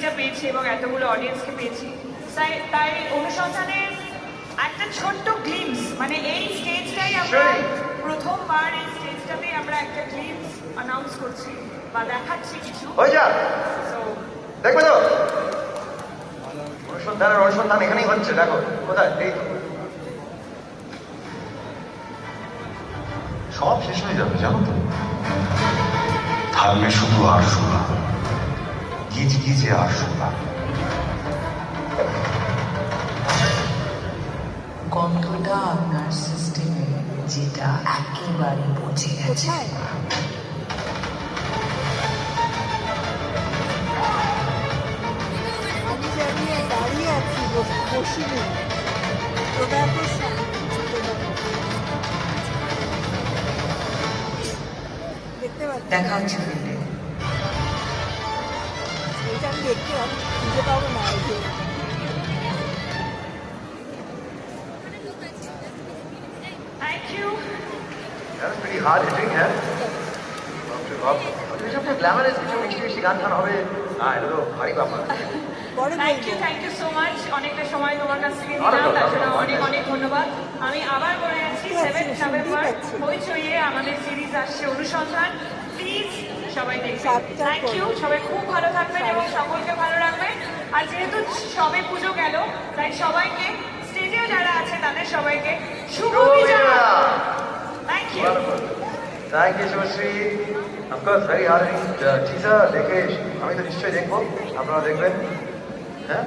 স্টেজটা পেয়েছি এবং এতগুলো অডিয়েন্সকে পেয়েছি। তাই তাই অনুসন্ধানের একটা ছোট্ট গ্লিমস মানে এই স্টেজটাই আমরা প্রথমবার এই স্টেজটাতে আমরা একটা গ্লিমস অ্যানাউন্স করছি বা দেখাচ্ছি কিছু। হয়ে যা দেখবে তো? অনুসন্ধানের অনুসন্ধান এখানেই হচ্ছে দেখো কোথায়? এই। সব শেষ হয়ে যাবে জানো তো? থাকবে শুধু আরশোলা গিজ গিজে আরশোলা গন্ধটা আপনার সিস্টেমে যেটা একেবারে পচে গেছে। দাঁড়িয়ে আছি বসিনি দেখা হচ্ছে দেখতে পাবো খুঁজে পাবো না thank you That's pretty hard hitting, হ্যাঁ বাপরে বাপ কিছু একটা গ্ল্যামারাস কিছু মিষ্টি মিষ্টি গান টান হবে হ্যাঁ এটা তো ভারী ব্যাপার থ্যাংক ইউ বলব থ্যাংক ইউ সো মাচ অনেকটা সময় তোমার কাছ থেকে নিলাম তার জন্য অনেক অনেক ধন্যবাদ আমি আবার বলে আছে, সেভেন নভেম্বর হইচইয়ে আমাদের সিরিজ আসছে অনুসন্ধান প্লিজ সবাই দেখবেন। থ্যাংক ইউ সবাই খুব ভালো থাকবেন এবং সকলকে ভালো রাখবেন। আর যেহেতু সবে পুজো গেল তাই সবাইকে স্টেজেও যারা আছে তাদের সবাইকে শুভ বিজয়। Thank you thank you Subhashree of course very hard teacher দেখে আমি তো নিশ্চয়ই দেখব। আপনারা দেখবেন। হ্যাঁ?